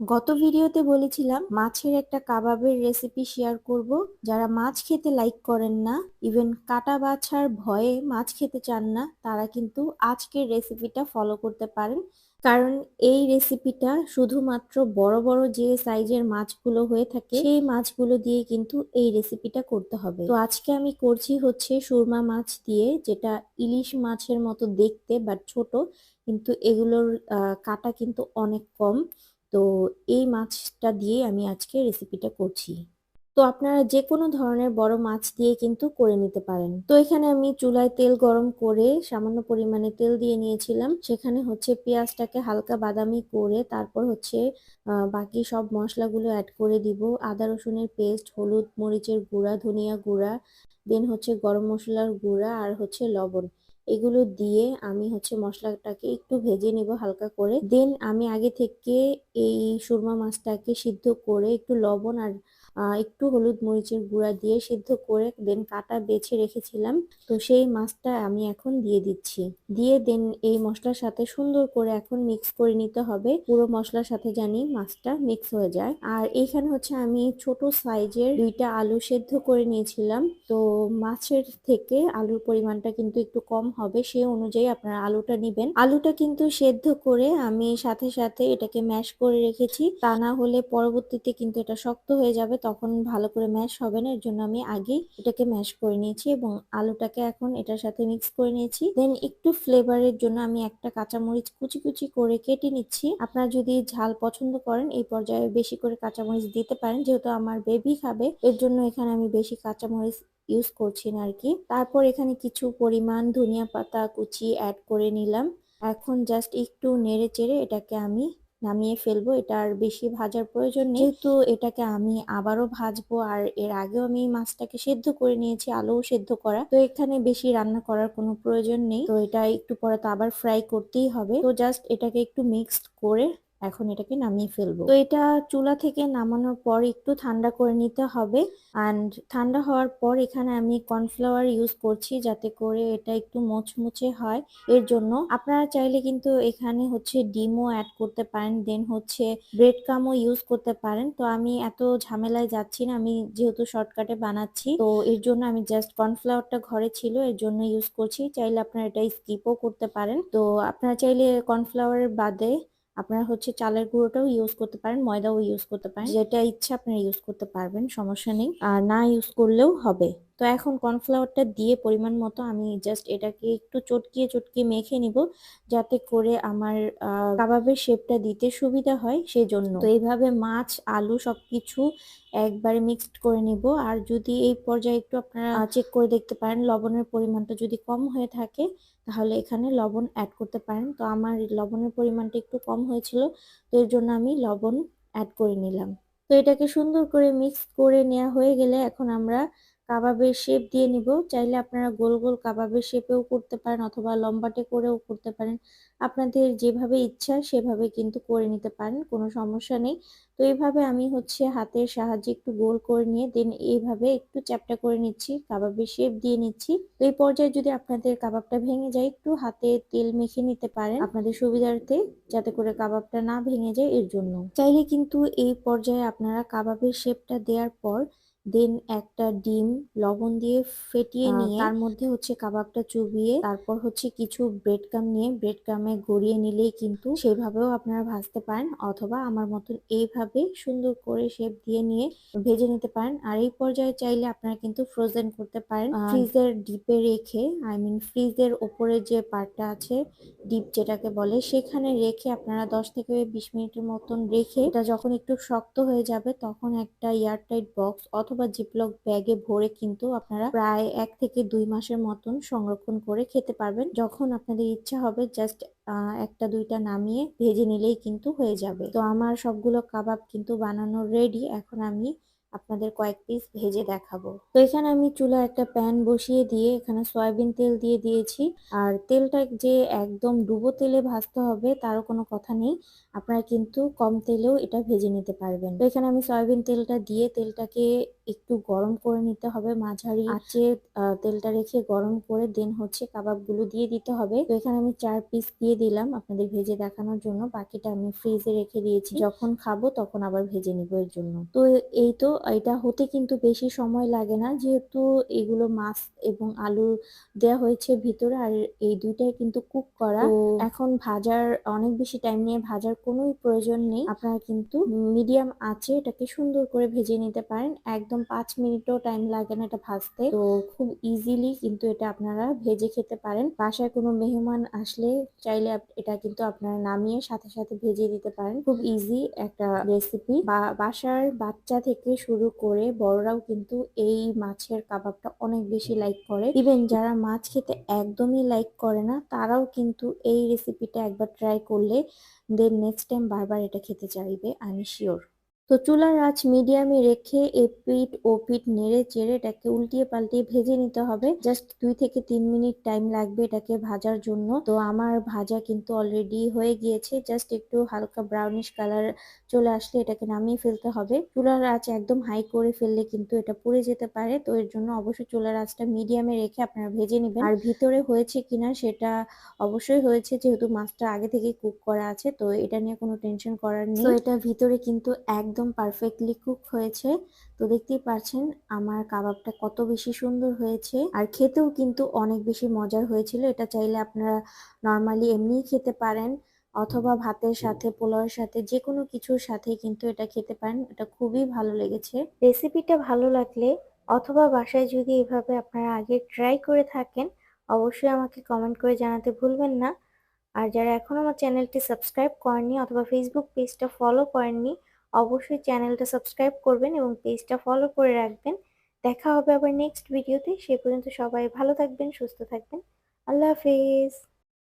গত ভিডিওতে বলেছিলাম মাছের একটা কাবাবের রেসিপি শেয়ার করব। যারা মাছ খেতে লাইক করেন না ইভেন কাটা বাছার ভয়ে মাছ খেতে চান না, তারা কিন্তু আজকের রেসিপিটা ফলো করতে পারেন। কারণ এই রেসিপিটা শুধুমাত্র বড় বড় যে সাইজের মাছগুলো হয়ে থাকে, সেই মাছগুলো দিয়ে কিন্তু এই রেসিপিটা করতে হবে। তো আজকে আমি করছি হচ্ছে সুরমা মাছ দিয়ে, যেটা ইলিশ মাছের মতো দেখতে বাট ছোট, কিন্তু এগুলোর কাটা কিন্তু অনেক কম। তো এই মাছটা দিয়ে আমি আজকে রেসিপিটা করছি। তো আপনারা যে কোনো ধরনের বড় মাছ দিয়ে কিন্তু করে নিতে পারেন। তো এখানে আমি চুলায় তেল গরম করে সামান্য পরিমাণে তেল দিয়ে নিয়েছিলাম। সেখানে হচ্ছে পেঁয়াজটাকে হালকা বাদামি করে তারপর হচ্ছে বাকি সব মশলাগুলো অ্যাড করে দিব। আদা, রসুনের পেস্ট হলুদ, মরিচের গুঁড়া, ধনিয়া গুঁড়া দেন হচ্ছে গরম মশলার গুঁড়া আর হচ্ছে লবণ। এগুলো দিয়ে আমি হচ্ছে মশলাটাকে একটু ভেজে নিব হালকা করে। দেন আমি আগে থেকে এই সুরমা মাছটাকে সিদ্ধ করে একটু লবণ আর একটু হলুদ মরিচের গুঁড়া দিয়ে সিদ্ধ করে দেন কাটা বেছে রেখেছিলাম। তো সেই মাছটা আমি এখন দিয়ে দিচ্ছি। দিয়ে দেন এই মশলার সাথে সুন্দর করে এখন মিক্স করে নিতে হবে। পুরো মশলার সাথে জানি মাছটা মিক্স হয়ে যায়। আর এইখানে হচ্ছে আমি ছোট সাইজের দুইটা আলু সেদ্ধ করে নিয়েছিলাম। তো মাছের থেকে আলুর পরিমাণটা কিন্তু একটু কম হবে সেই অনুযায়ী আপনারা আলুটা নিবেন। আলুটা কিন্তু সেদ্ধ করে আমি সাথে সাথে এটাকে ম্যাশ করে রেখেছি। তা না হলে পরবর্তীতে কিন্তু এটা শক্ত হয়ে যাবে তখন ভালো করে ম্যাশ হবে না এর জন্য আমি আগেই এটাকে ম্যাশ করে নিয়েছি এবং আলুটাকে এখন এটার সাথে মিক্স করে নিয়েছি। দেন একটু ফ্লেভারের জন্য আমি একটা কাঁচামরিচ কুচি কুচি করে কেটে নিচ্ছি। আপনারা যদি ঝাল পছন্দ করেন, এই পর্যায়ে বেশি করে কাঁচামরিচ দিতে পারেন, যেহেতু আমার বেবি খাবে এর জন্য এখানে আমি বেশি কাঁচামরিচ ইউজ করছি না আর কি তারপর এখানে কিছু পরিমাণ ধনিয়া পাতা কুচি অ্যাড করে নিলাম। এখন জাস্ট একটু নেড়ে চেড়ে এটাকে আমি নামিয়ে ফেলব, এটা আর বেশি ভাজার প্রয়োজন নেই। তো এটাকে আমি আবারও ভাজবো আর এর আগেও আমি মাছটাকে সেদ্ধ করে নিয়েছি, আলুও সেদ্ধ করা। তো এখানে বেশি রান্না করার কোনো প্রয়োজন নেই। তো এটা একটু পরে তো আবার ফ্রাই করতেই হবে। তো জাস্ট এটাকে একটু মিক্সড করে এখন এটাকে নামিয়ে ফেলব। তো এটা চুলা থেকে নামানোর পর একটু ঠান্ডা করে নিতে হবে। অ্যান্ড ঠান্ডা হওয়ার পর এখানে আমি কর্নফ্লাওয়ার ইউজ করছি যাতে করে এটা একটু মুচমুচে হয়। এর জন্য আপনারা চাইলে কিন্তু এখানে হচ্ছে ডিমও অ্যাড করতে পারেন। দেন হচ্ছে ব্রেড কামও ইউজ করতে পারেন। তো আমি এত ঝামেলায় যাচ্ছি না। আমি যেহেতু শর্টকাটে বানাচ্ছি, তো এর জন্য আমি জাস্ট কর্নফ্লাওয়ারটা ঘরে ছিল, এর জন্য ইউজ করছি। চাইলে আপনারা এটা স্কিপও করতে পারেন। তো আপনারা চাইলে কর্নফ্লাওয়ারের বাদে আপনারা হচ্ছে চালের গুঁড়োটাও ইউজ করতে পারেন, ময়দাও ইউজ করতে পারেন। যেটা ইচ্ছা আপনারা ইউজ করতে পারবেন, সমস্যা নেই। আর না ইউজ করলেও হবে। তো এখন কর্নফ্লাওয়ারটা দিয়ে পরিমাণ মতো আমি জাস্ট এটাকে একটু চটকিয়ে চটকিয়ে মেখে নিব, যাতে করে আমার কাবাবের শেপটা দিতে সুবিধা হয় সেই জন্য তো এইভাবে মাছ, আলু সবকিছু একবারে মিক্সড করে নিব। আর যদি এই পর্যায়ে একটু আপনারা চেক করে দেখতে পারেন, লবণের পরিমাণটা যদি কম হয়ে থাকে, তাহলে এখানে লবণ অ্যাড করতে পারেন। তো আমার লবণের পরিমাণটা একটু কম হয়েছিল, তো এর জন্য আমি লবণ অ্যাড করে নিলাম। তো এটাকে সুন্দর করে মিক্স করে নেওয়া হয়ে গেলে এখন আমরা কাবাবের শেপ দিয়ে নিব। চাইলে আপনারা গোল গোল কাবাবের শেপেও করতে পারেন অথবা লম্বাটে করেও করতে পারেন। আপনাদের যেভাবে ইচ্ছা সেভাবে কিন্তু করে নিতে পারেন, কোনো সমস্যা নেই। তো এইভাবে আমি হচ্ছে হাতের সাহায্যে একটু গোল করে নিয়ে, দেন এইভাবে একটু চ্যাপটা করে নিচ্ছি, কাবাবের শেপ দিয়ে নিচ্ছি। তো এই পর্যায়ে যদি আপনাদের কাবাবটা ভেঙে যায়, একটু হাতে তেল মেখে নিতে পারেন আপনাদের সুবিধার্থে, যাতে করে কাবাবটা না ভেঙে যায় এর জন্য। চাইলে কিন্তু এই পর্যায়ে আপনারা কাবাবের শেপটা দেওয়ার পর দেন একটা ডিম লবণ দিয়ে ফেটিয়ে নিয়ে তার মধ্যে হচ্ছে কাবাবটা চুবিয়ে তারপর হচ্ছে কিছু ব্রেড কাম নিয়ে ব্রেড কামে গড়িয়ে নিলেই কিন্তু সেভাবেও আপনারা ভাজতে পারেন অথবা আমার মতন এইভাবে সুন্দর করে শেপ দিয়ে নিয়ে ভেজে নিতে পারেন। আর এই পর্যায়ে চাইলে আপনারা কিন্তু ফ্রোজেন করতে পারেন। ফ্রিজের ডিপে রেখে আই মিন ফ্রিজের ওপরে যে পার্টটা আছে ডিপ যেটাকে বলে সেখানে রেখে আপনারা দশ থেকে বিশ মিনিটের মতন রেখে এটা যখন একটু শক্ত হয়ে যাবে তখন একটা এয়ারটাইট বক্স অথবা জিপলক ব্যাগে ভরে কিন্তু আপনারা প্রায় এক থেকে দুই মাসের মতন সংরক্ষণ করে খেতে পারবেন। যখন আপনাদের ইচ্ছা হবে জাস্ট একটা দুইটা নামিয়ে ভেজে নিলেই কিন্তু হয়ে যাবে। তো আমার সবগুলো কাবাব কিন্তু বানানো রেডি এখন আমি আপনাদের কয়েক পিস ভেজে দেখাবো। তো এখানে আমি চুলা একটা প্যান বসিয়ে দিয়ে এখানে সয়াবিন তেল দিয়ে দিয়েছি। আর তেলটা যে একদম ডুবো তেলে ভাজতে হবে তারও কোনো কথা নেই। আপনারা কিন্তু কম তেলেও এটা ভেজে নিতে পারবেন। তো এখানে আমি সয়াবিন তেলটা দিয়ে তেলটাকে একটু গরম করে নিতে হবে। মাঝারি আঁচে তেলটা রেখে গরম করে দেন হচ্ছে কাবাবগুলো দিয়ে দিতে হবে। তো এখানে আমি চার পিস দিয়ে দিলাম আপনাদের ভেজে দেখানোর জন্য। বাকিটা আমি ফ্রিজে রেখে দিয়েছি। যখন খাব তখন আবার ভেজে নিব এর জন্য। তো এই তো এটা হতে কিন্তু বেশি সময় লাগে না। যেহেতু এগুলো মাছ এবং আলু দেওয়া হয়েছে ভিতরে আর এই দুইটাই কিন্তু কুক করা। এখন ভাজার অনেক বেশি টাইম নিয়ে ভাজার কোনো প্রয়োজন নেই। আপনারা কিন্তু মিডিয়াম আছে এটাকে সুন্দর করে ভেজে নিতে পারেন। একদম পাঁচ মিনিটও টাইম লাগে না এটা ভাজতে। তো খুব ইজিলি কিন্তু এটা আপনারা ভেজে খেতে পারেন। বাসায় কোনো মেহমান আসলে চাইলে এটা কিন্তু আপনারা নামিয়ে সাথে সাথে ভেজে দিতে পারেন। খুব ইজি একটা রেসিপি বা বাসার বাচ্চা থেকে শুরু করে বড়রাও কিন্তু এই মাছের কাবাবটা অনেক বেশি লাইক করে। ইভেন যারা মাছ খেতে একদমই লাইক করে না, তারাও কিন্তু এই রেসিপিটা একবার ট্রাই করলে দেন নেক্সট টাইম বারবার এটা খেতে চাইবে, আমি শিওর তো চুলার আঁচ মিডিয়ামে রেখে এপিট ও পিট নেড়ে চেড়ে এটাকে উল্টিয়ে পাল্টিয়ে ভেজে নিতে হবে। জাস্ট দুই থেকে তিন মিনিট টাইম লাগবে এটাকে ভাজার জন্য। তো আমার ভাজা কিন্তু অলরেডি হয়ে গিয়েছে। জাস্ট একটু হালকা ব্রাউনিশ কালার চলে আসলে এটাকে নামিয়ে ফেলতে হবে। চুলার আঁচ একদম হাই করে ফেললে কিন্তু এটা পুড়ে যেতে পারে। তো এর জন্য অবশ্যই চুলার আঁচটা মিডিয়ামে রেখে আপনারা ভেজে নেবেন। আর ভিতরে হয়েছে কিনা সেটা অবশ্যই হয়েছে, যেহেতু মাছটা আগে থেকে কুক করা আছে। তো এটা নিয়ে কোনো টেনশন করার নেই। তো এটা ভিতরে কিন্তু এক একদম পারফেক্টলি কুক হয়েছে। তো দেখতেই পাচ্ছেন আমার কাবাবটা কত বেশি সুন্দর হয়েছে। আর খেতেও কিন্তু অনেক বেশি মজার হয়েছিল। এটা চাইলে আপনারা নর্মালি এমনিই খেতে পারেন অথবা ভাতের সাথে, পোলাওয়ের সাথে যে কোনো কিছুর সাথে কিন্তু এটা খেতে পারেন। এটা খুবই ভালো লেগেছে। রেসিপিটা ভালো লাগলে অথবা বাসায় যদি এভাবে আপনারা আগে ট্রাই করে থাকেন, অবশ্যই আমাকে কমেন্ট করে জানাতে ভুলবেন না। আর যারা এখন আমার চ্যানেলটি সাবস্ক্রাইব করেননি অথবা ফেসবুক পেজটা ফলো করেননি অবশ্যই চ্যানেলটা সাবস্ক্রাইব করবেন এবং পেজটা ফলো করে রাখবেন। দেখা হবে আবার নেক্সট ভিডিওতে সে পর্যন্ত সবাই ভালো থাকবেন, সুস্থ থাকবেন। আল্লাহ হাফেজ।